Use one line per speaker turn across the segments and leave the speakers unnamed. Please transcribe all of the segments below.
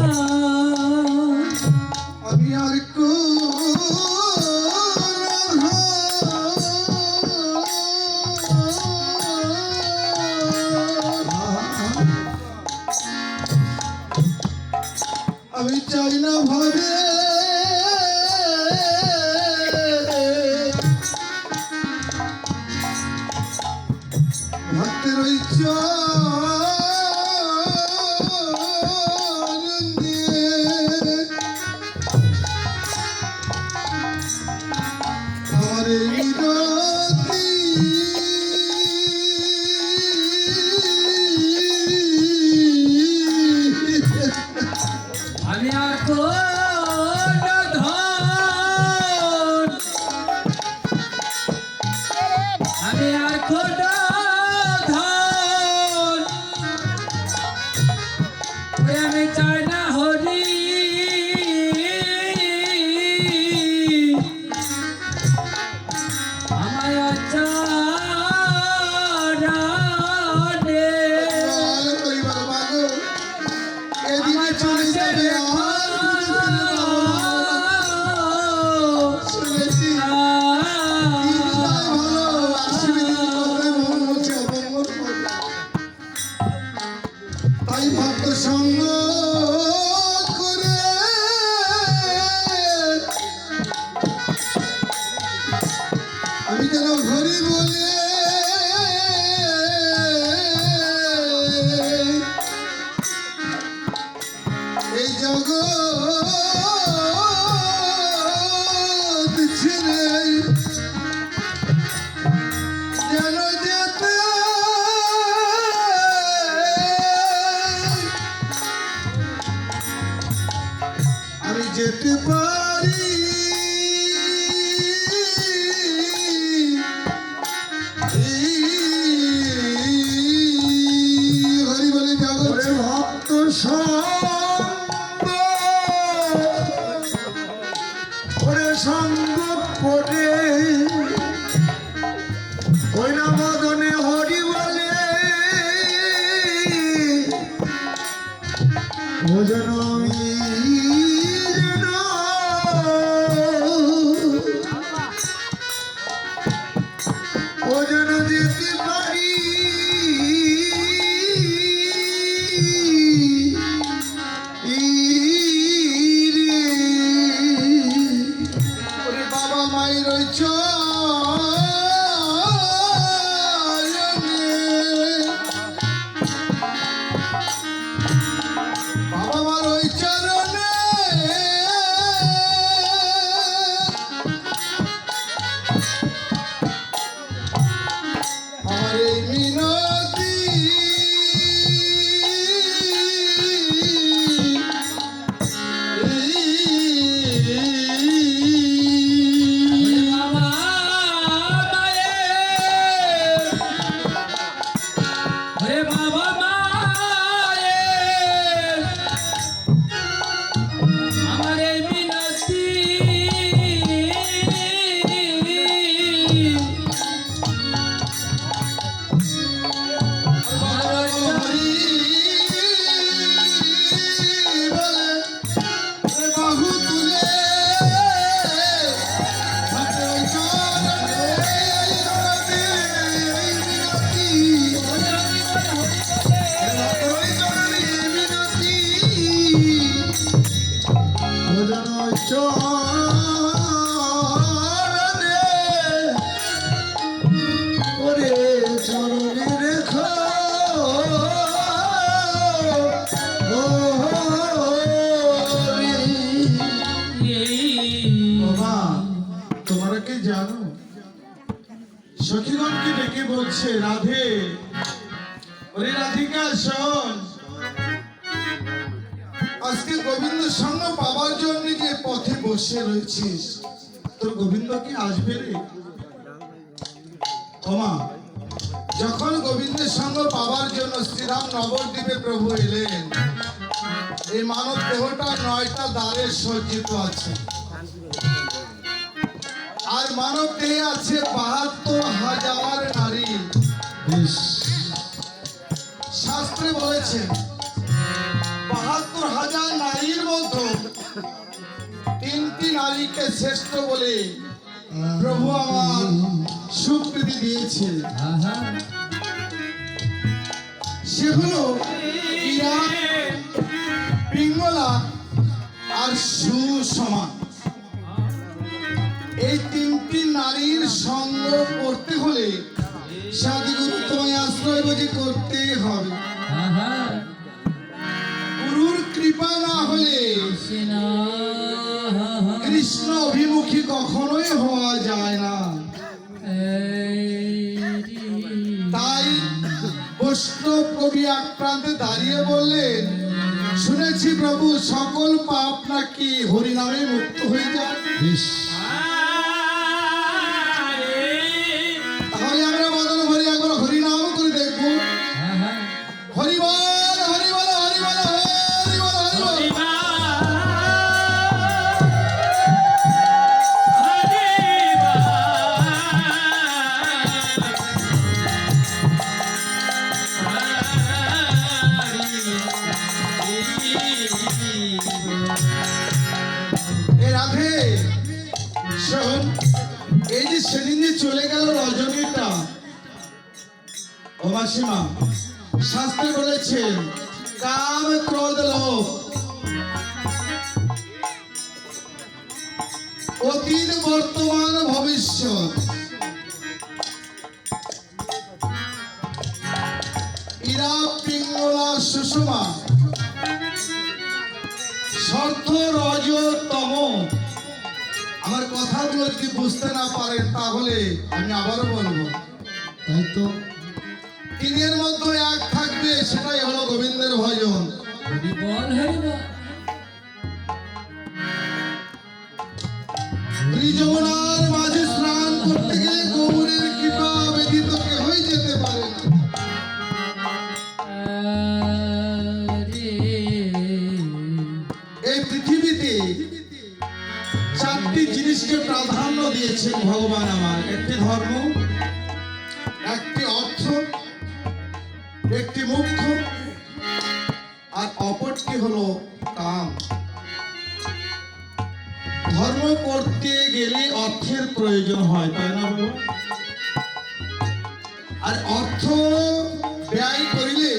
Wow. Goodbye. farei ওরে রাধিকা, শোন। আজকে গোবিন্দের সঙ্গে পাবার জন্য যে পথে বসে রয়েছিস, তোর গোবিন্দ কি আসবে রে? ক্ষমা যখন গোবিন্দের সঙ্গ পাওয়ার জন্য শ্রীরাম নবদ্বীপে প্রভু এলেন এই মানব দেহটা নয়টা দ্বারে সজ্জিত আছে। আর মানব দেহে আছে বাহাত্তর হাজার নারী। বেশ শাস্ত্রে বলেছে বাহাত্তর হাজার নারীর মধ্যে তিনটি নারীকে শ্রেষ্ঠ বলে প্রভু আমার স্বীকৃতি পিঙ্গলা আর সুষমা এই তিনটি নারীর সংগ্রহ করতে হলে সাধু তোমায় আশ্রয় করতে হবে। কৃপা না হলে
কৃষ্ণ
অভিমুখী কখনোই হওয়া যায় না। তাই বৈষ্ণব কবি এক প্রান্তে দাঁড়িয়ে বললেন শুনেছি প্রভু সকল পাপ নাকি হরিনামে মুক্ত হয়ে যায়। সেদিন চলে গেল রজনীটা ও মাসিমা শাস্ত্রে বলেছে কাম ক্রোধ লোভ। অতীত, বর্তমান, ভবিষ্যৎ। ইরা, পিঙ্গলা, সুষমা। শর্ত, রজ, তম। আমার কথাগুলো যদি বুঝতে না পারেন তাহলে আমি আবারও বলব।
তাই তো।
তিনের মধ্যে এক থাকবে গেলে অর্থের প্রয়োজন হয়, তাই না বাবা? আর অর্থ ব্যয় করিলে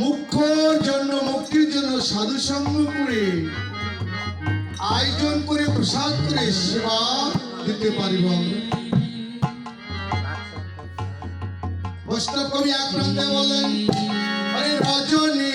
মুখ্যর জন্য, মুক্তির জন্য সাধু সঙ্গ করে, আয়োজন করে, প্রসাদ করে, সেবা দিতে পারিব। বৈষ্ণব কবি এক বলেন রজনী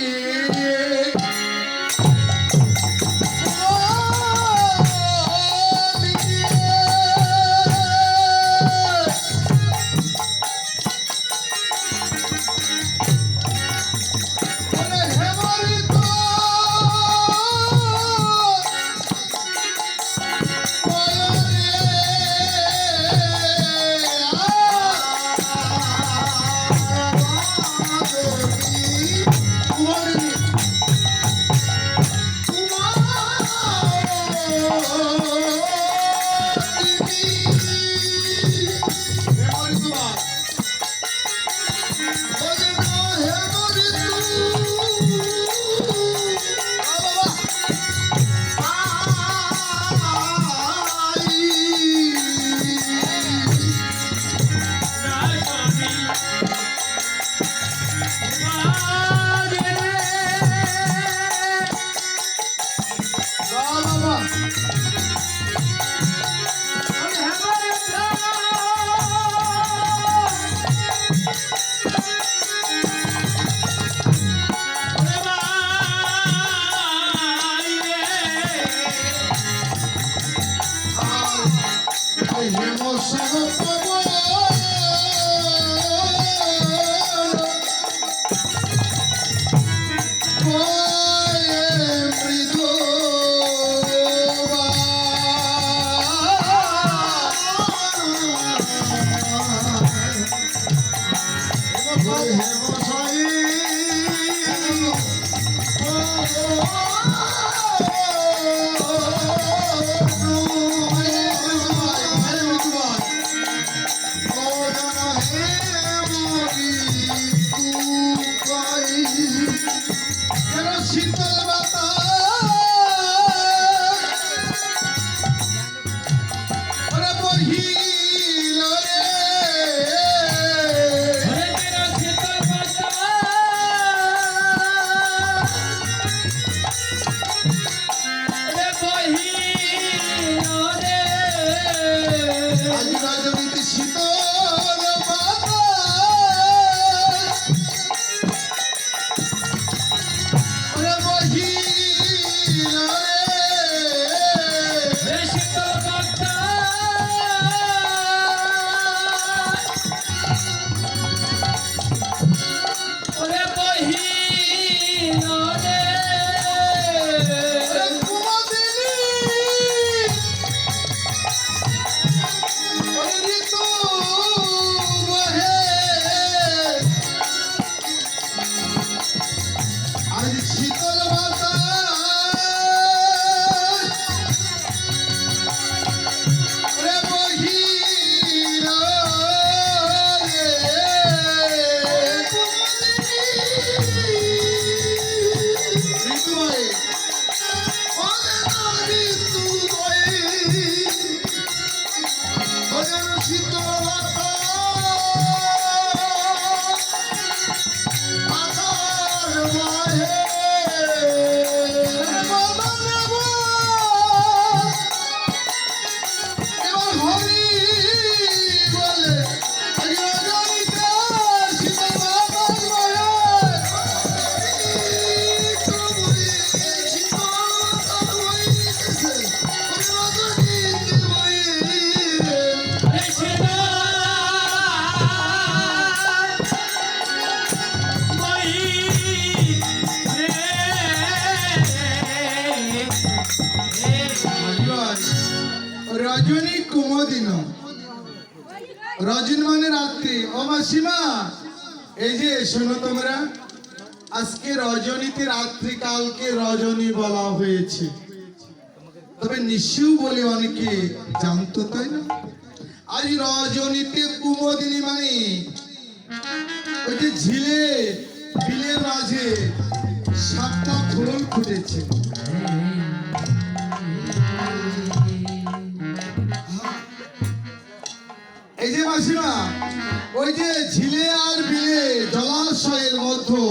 শীতল Thank you. Oh, yeah. світа. রজনী কুমদিন। রজনী মানে রাত্রি। ও মাসিমা, এই যে শোনো তোমরা, আজকে রজনীতে রাত্রি, কালকে রজনী বলা হয়েছে। তবে নিশিউ বলে অনেকে জানতো, তাই না? আজ রজনীতে কুমদিনী মানে ওই যে ঝিলে বিলের মাঝে সাতটা ফুল ফুটেছে। মাসিমা ওই যে ঝিলে আর বিলে জলাশয়ের মধ্যে।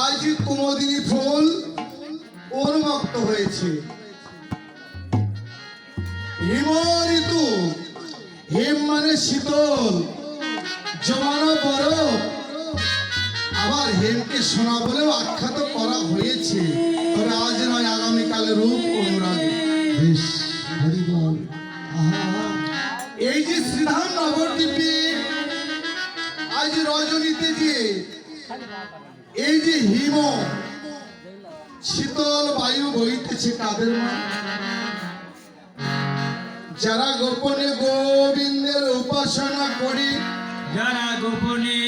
আজ কুমদিনী ফুল উন্মুক্ত হয়েছে। হিম ঋতু হিম মানে শীতল। জমানো বরফ আবার হেমকে সোনা বলেও আখ্যাত করা হয়েছে। তবে আজ নয়, আগামীকালের রূপ অনুরাগে। যে নবদ্বীপে আজ রজনীতে যে এই যে হিম, শীতল বায়ু বইতেছে কাদের যারা গোপনে গোবিন্দের উপাসনা করি,
যারা গোপনে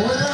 ওরা